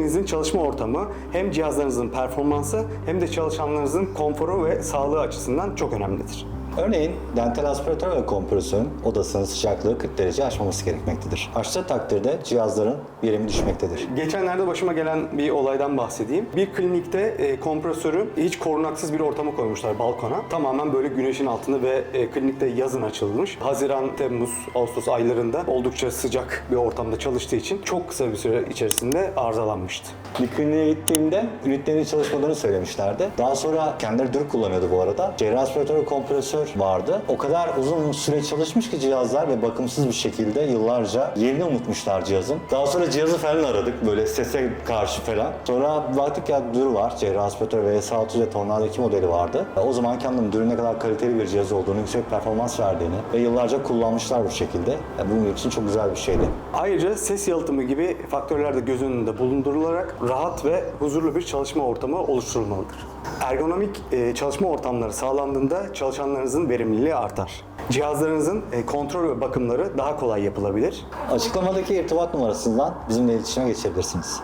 şirketinizin çalışma ortamı hem cihazlarınızın performansı hem de çalışanlarınızın konforu ve sağlığı açısından çok önemlidir. Örneğin dental aspiratör ve kompresörün odasının sıcaklığı 40 derece aşmaması gerekmektedir. Aştığı takdirde cihazların verimi düşmektedir. Geçenlerde başıma gelen bir olaydan bahsedeyim. Bir klinikte e, kompresörü hiç korunaksız bir ortama koymuşlar balkona. Tamamen böyle güneşin altında ve e, klinikte yazın açılmış. Haziran, Temmuz, Ağustos aylarında oldukça sıcak bir ortamda çalıştığı için çok kısa bir süre içerisinde arızalanmıştı. Bir kliniğe gittiğimde ünitlerin çalışmadığını söylemişlerdi. Daha sonra kendileri dür kullanıyordu bu arada. Cerrah aspiratör ve kompresör vardı. O kadar uzun süre çalışmış ki cihazlar ve bakımsız bir şekilde yıllarca yerini unutmuşlar cihazın. Daha sonra cihazı falan aradık böyle sese karşı falan. Sonra baktık ya dür var. Cerrah aspiratör ve S600 ve Tornado 2 modeli vardı. O zaman kendim dürün ne kadar kaliteli bir cihaz olduğunu, yüksek performans verdiğini ve yıllarca kullanmışlar bu şekilde. Yani bunun için çok güzel bir şeydi. Ayrıca ses yalıtımı gibi faktörler de göz önünde bulundurularak rahat ve huzurlu bir çalışma ortamı oluşturulmalıdır. Ergonomik e, çalışma ortamları sağlandığında çalışanlarınızın verimliliği artar. Cihazlarınızın e, kontrol ve bakımları daha kolay yapılabilir. Açıklamadaki irtibat numarasından bizimle iletişime geçebilirsiniz.